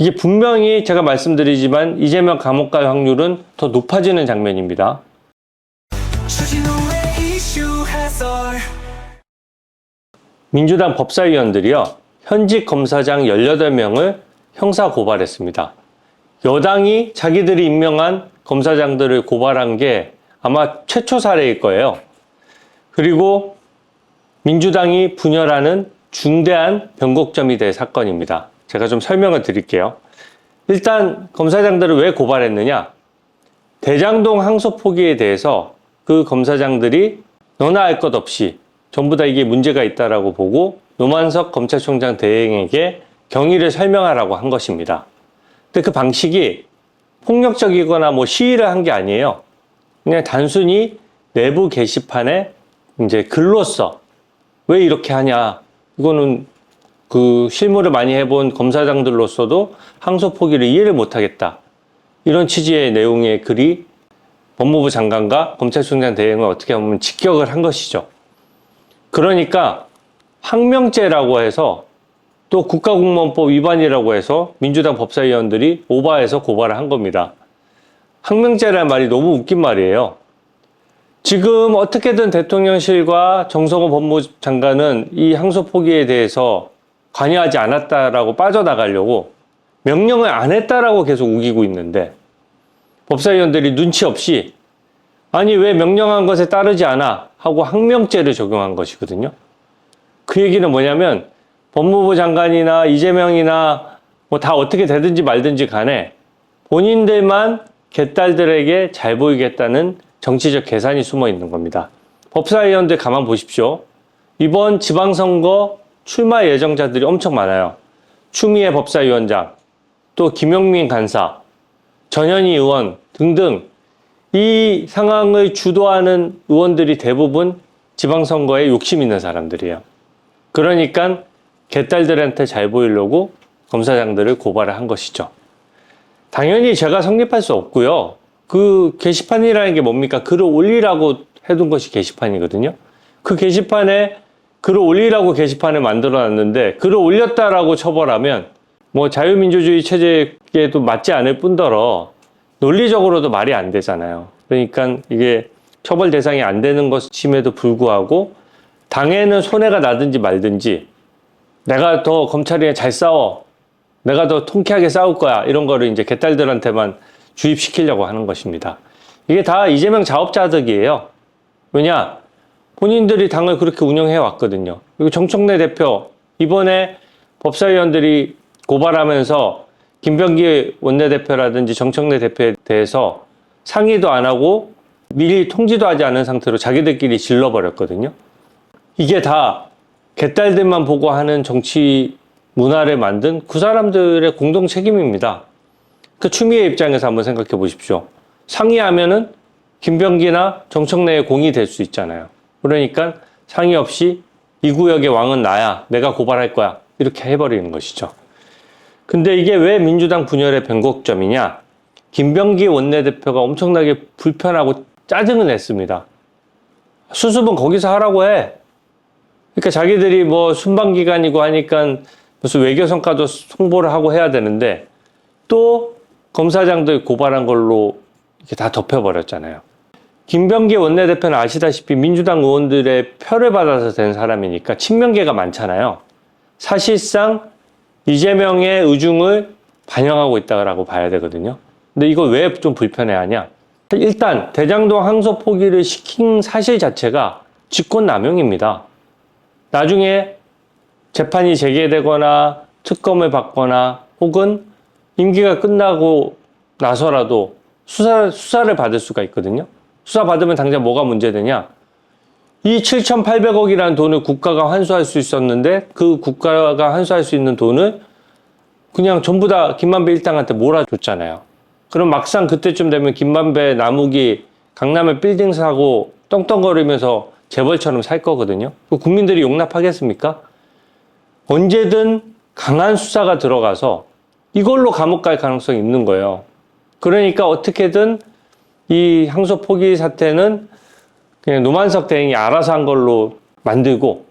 이게 분명히 제가 말씀드리지만 이재명 감옥 갈 확률은 더 높아지는 장면입니다. 민주당 법사위원들이요, 현직 검사장 18명을 형사 고발했습니다. 여당이 자기들이 임명한 검사장들을 고발한 게 아마 최초 사례일 거예요. 그리고 민주당이 분열하는 중대한 변곡점이 될 사건입니다. 제가 좀 설명을 드릴게요. 일단 검사장들을 왜 고발했느냐? 대장동 항소 포기에 대해서 그 검사장들이 너나 할 것 없이 전부 다 이게 문제가 있다라고 보고 노만석 검찰총장 대행에게 경위를 설명하라고 한 것입니다. 근데 그 방식이 폭력적이거나 뭐 시위를 한 게 아니에요. 그냥 단순히 내부 게시판에 이제 글로써 왜 이렇게 하냐. 이거는 그 실무를 많이 해본 검사장들로서도 항소 포기를 이해를 못하겠다. 이런 취지의 내용의 글이 법무부 장관과 검찰총장 대행을 어떻게 보면 직격을 한 것이죠. 그러니까 항명죄라고 해서 또 국가공무원법 위반이라고 해서 민주당 법사위원들이 오바해서 고발을 한 겁니다. 항명죄라는 말이 너무 웃긴 말이에요. 지금 어떻게든 대통령실과 정성호 법무장관은 이 항소 포기에 대해서 관여하지 않았다라고 빠져나가려고 명령을 안 했다라고 계속 우기고 있는데 법사위원들이 눈치 없이 아니 왜 명령한 것에 따르지 않아 하고 항명죄를 적용한 것이거든요. 그 얘기는 뭐냐면 법무부 장관이나 이재명이나 뭐 다 어떻게 되든지 말든지 간에 본인들만 개딸들에게 잘 보이겠다는 정치적 계산이 숨어 있는 겁니다. 법사위원들 가만 보십시오. 이번 지방선거 출마 예정자들이 엄청 많아요. 추미애 법사위원장, 또 김용민 간사, 전현희 의원 등등 이 상황을 주도하는 의원들이 대부분 지방선거에 욕심 있는 사람들이에요. 그러니까 개딸들한테 잘 보이려고 검사장들을 고발을 한 것이죠. 당연히 제가 성립할 수 없고요. 그 게시판이라는 게 뭡니까? 글을 올리라고 해둔 것이 게시판이거든요. 그 게시판에 글을 올리라고 게시판을 만들어 놨는데 글을 올렸다라고 처벌하면 뭐 자유민주주의 체제에도 맞지 않을 뿐더러 논리적으로도 말이 안 되잖아요. 그러니까 이게 처벌 대상이 안 되는 것임에도 불구하고 당에는 손해가 나든지 말든지 내가 더 검찰이랑 잘 싸워. 내가 더 통쾌하게 싸울 거야. 이런 거를 이제 개딸들한테만 주입시키려고 하는 것입니다. 이게 다 이재명 자업자득이에요. 왜냐? 본인들이 당을 그렇게 운영해 왔거든요. 그리고 정청래 대표, 이번에 법사위원들이 고발하면서 김병기 원내대표라든지 정청래 대표에 대해서 상의도 안 하고 미리 통지도 하지 않은 상태로 자기들끼리 질러버렸거든요. 이게 다 개딸들만 보고 하는 정치 문화를 만든 그 사람들의 공동 책임입니다. 그 추미애 입장에서 한번 생각해 보십시오. 상의하면은 김병기나 정청래의 공이 될 수 있잖아요. 그러니까 상의 없이 이 구역의 왕은 나야. 내가 고발할 거야. 이렇게 해버리는 것이죠. 근데 이게 왜 민주당 분열의 변곡점이냐? 김병기 원내대표가 엄청나게 불편하고 짜증을 냈습니다. 수습은 거기서 하라고 해. 그러니까 자기들이 뭐 순방 기간이고 하니까 무슨 외교성과도 송보를 하고 해야 되는데 또 검사장들 고발한 걸로 이렇게 다 덮여버렸잖아요. 김병기 원내대표는 아시다시피 민주당 의원들의 표를 받아서 된 사람이니까 친명계가 많잖아요. 사실상 이재명의 의중을 반영하고 있다고 봐야 되거든요. 근데 이걸 왜좀 불편해하냐? 일단 대장동 항소 포기를 시킨 사실 자체가 직권남용입니다. 나중에 재판이 재개되거나 특검을 받거나 혹은 임기가 끝나고 나서라도 수사, 수사를 받을 수가 있거든요. 수사 받으면 당장 뭐가 문제되냐? 이 7,800억이라는 돈을 국가가 환수할 수 있었는데 그 국가가 환수할 수 있는 돈을 그냥 전부 다 김만배 일당한테 몰아줬잖아요. 그럼 막상 그때쯤 되면 김만배 나무기 강남에 빌딩 사고 떵떵거리면서 재벌처럼 살 거거든요. 그 국민들이 용납하겠습니까? 언제든 강한 수사가 들어가서 이걸로 감옥 갈 가능성이 있는 거예요. 그러니까 어떻게든 이 항소 포기 사태는 그냥 노만석 대행이 알아서 한 걸로 만들고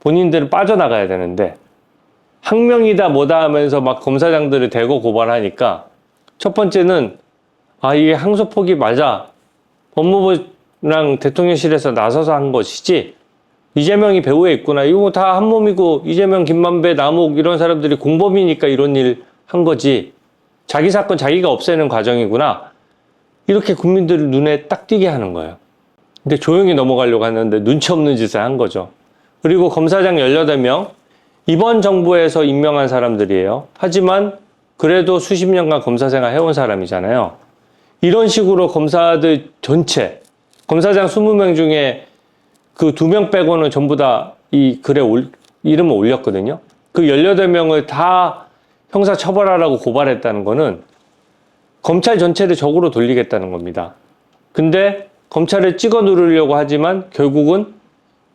본인들은 빠져나가야 되는데 항명이다 뭐다 하면서 막 검사장들을 대고 고발하니까 첫 번째는 아 이게 항소폭이 맞아. 법무부랑 대통령실에서 나서서 한 것이지 이재명이 배후에 있구나. 이거 뭐다한 몸이고 이재명 김만배 남욱 이런 사람들이 공범이니까 이런 일 한 거지. 자기 사건 자기가 없애는 과정이구나 이렇게 국민들 눈에 딱 띄게 하는 거예요 근데 조용히 넘어가려고 하는데 눈치 없는 짓을 한 거죠 그리고 검사장 18명 이번 정부에서 임명한 사람들이에요. 하지만 그래도 수십 년간 검사 생활 해온 사람이잖아요. 이런 식으로 검사들 전체, 검사장 20명 중에 그 두 명 빼고는 전부 다 이 글에 올, 이름을 올렸거든요. 그 18명을 다 형사 처벌하라고 고발했다는 거는 검찰 전체를 적으로 돌리겠다는 겁니다. 근데 검찰을 찍어 누르려고 하지만 결국은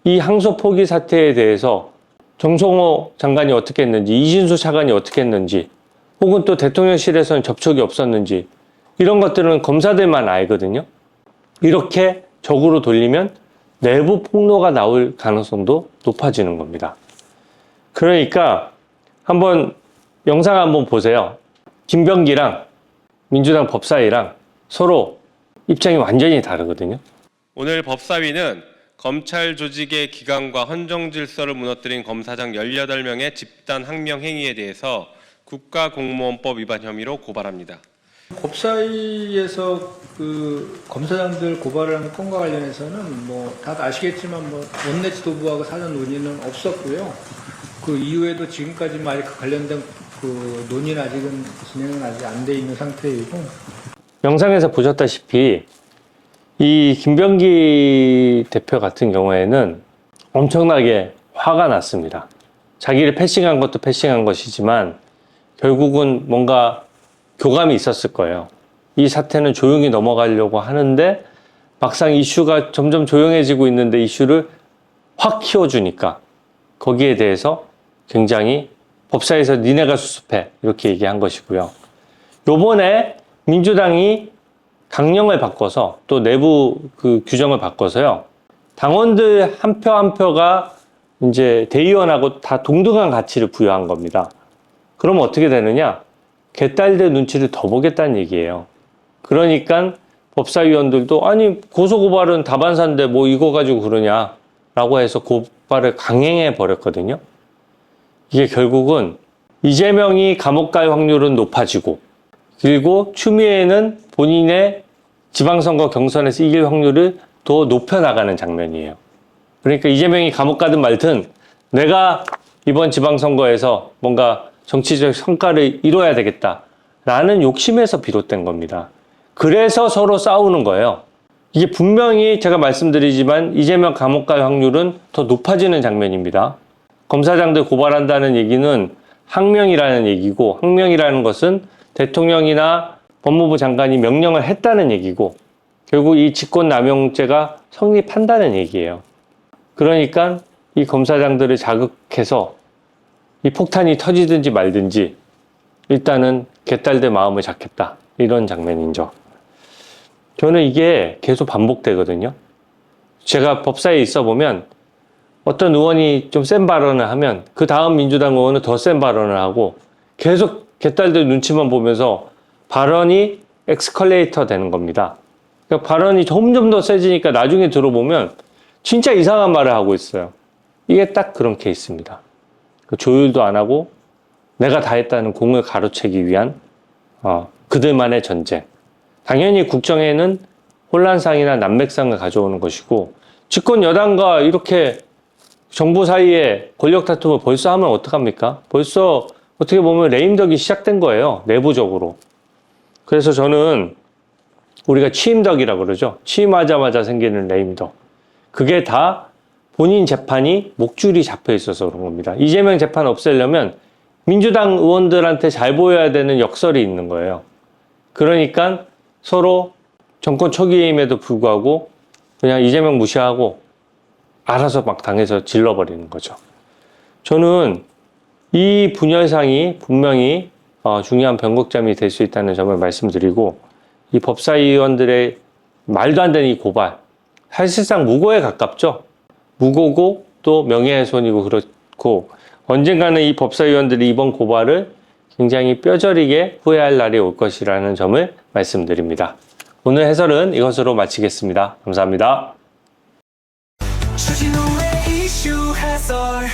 이 항소 포기 사태에 대해서 정성호 장관이 어떻게 했는지, 이진수 차관이 어떻게 했는지, 혹은 또 대통령실에서는 접촉이 없었는지, 이런 것들은 검사들만 알거든요. 이렇게 적으로 돌리면 내부 폭로가 나올 가능성도 높아지는 겁니다. 그러니까 한번 영상 한번 보세요. 김병기랑 민주당 법사위랑 서로 입장이 완전히 다르거든요. 오늘 법사위는 검찰 조직의 기강과 헌정 질서를 무너뜨린 검사장 18명의 집단 항명 행위에 대해서 국가공무원법 위반 혐의로 고발합니다. 법사위에서 그 검사장들 고발하는 건과 관련해서는 뭐 다들 아시겠지만 뭐 원내 지도부하고 사전 논의는 없었고요. 그 이후에도 지금까지 뭐 아직 그 관련된 그 논의는 아직은 진행은 아직 안 돼 있는 상태이고 영상에서 보셨다시피 이 김병기 대표 같은 경우에는 엄청나게 화가 났습니다. 자기를 패싱한 것도 패싱한 것이지만 결국은 뭔가 교감이 있었을 거예요. 이 사태는 조용히 넘어가려고 하는데 막상 이슈가 점점 조용해지고 있는데 이슈를 확 키워주니까 거기에 대해서 굉장히 법사에서 니네가 수습해 이렇게 얘기한 것이고요. 요번에 민주당이 강령을 바꿔서 또 내부 그 규정을 바꿔서요. 당원들 한표한 표가 이제 대의원하고 다 동등한 가치를 부여한 겁니다. 그럼 어떻게 되느냐? 개딸들 눈치를 더 보겠다는 얘기예요. 그러니까 법사위원들도 아니 고소고발은 다반사인데 뭐 이거 가지고 그러냐라고 해서 고발을 강행해 버렸거든요. 이게 결국은 이재명이 감옥 갈 확률은 높아지고 그리고 추미애는 본인의 지방선거 경선에서 이길 확률을 더 높여나가는 장면이에요. 그러니까 이재명이 감옥 가든 말든 내가 이번 지방선거에서 뭔가 정치적 성과를 이뤄야 되겠다라는 욕심에서 비롯된 겁니다. 그래서 서로 싸우는 거예요. 이게 분명히 제가 말씀드리지만 이재명 감옥 갈 확률은 더 높아지는 장면입니다. 검사장들 고발한다는 얘기는 항명이라는 얘기고 항명이라는 것은 대통령이나 법무부 장관이 명령을 했다는 얘기고 결국 이 직권남용죄가 성립한다는 얘기예요. 그러니까 이 검사장들을 자극해서 이 폭탄이 터지든지 말든지 일단은 개딸들 마음을 잡겠다. 이런 장면이죠. 저는 이게 계속 반복되거든요. 제가 법사에 있어 보면 어떤 의원이 좀 센 발언을 하면 그 다음 민주당 의원은 더 센 발언을 하고 계속 개딸들 눈치만 보면서 발언이 엑스컬레이터 되는 겁니다. 그러니까 발언이 점점 더 세지니까 나중에 들어보면 진짜 이상한 말을 하고 있어요. 이게 딱 그런 케이스입니다. 그 조율도 안 하고 내가 다 했다는 공을 가로채기 위한 어, 그들만의 전쟁. 당연히 국정에는 혼란상이나 난맥상을 가져오는 것이고 집권 여당과 이렇게 정부 사이에 권력 다툼을 벌써 하면 어떡합니까? 벌써 어떻게 보면 레임덕이 시작된 거예요. 내부적으로. 그래서 저는 우리가 취임덕이라 그러죠. 취임하자마자 생기는 레임덕. 그게 다 본인 재판이 목줄이 잡혀 있어서 그런 겁니다. 이재명 재판 없애려면 민주당 의원들한테 잘 보여야 되는 역설이 있는 거예요. 그러니까 서로 정권 초기임에도 불구하고 그냥 이재명 무시하고 알아서 막 당해서 질러버리는 거죠. 저는 이 분열상이 분명히 어, 중요한 변곡점이 될 수 있다는 점을 말씀드리고 이 법사위원들의 말도 안 되는 이 고발 사실상 무고에 가깝죠. 무고고 또 명예훼손이고 그렇고 언젠가는 이 법사위원들이 이번 고발을 굉장히 뼈저리게 후회할 날이 올 것이라는 점을 말씀드립니다. 오늘 해설은 이것으로 마치겠습니다. 감사합니다. 주진우의 이슈 해설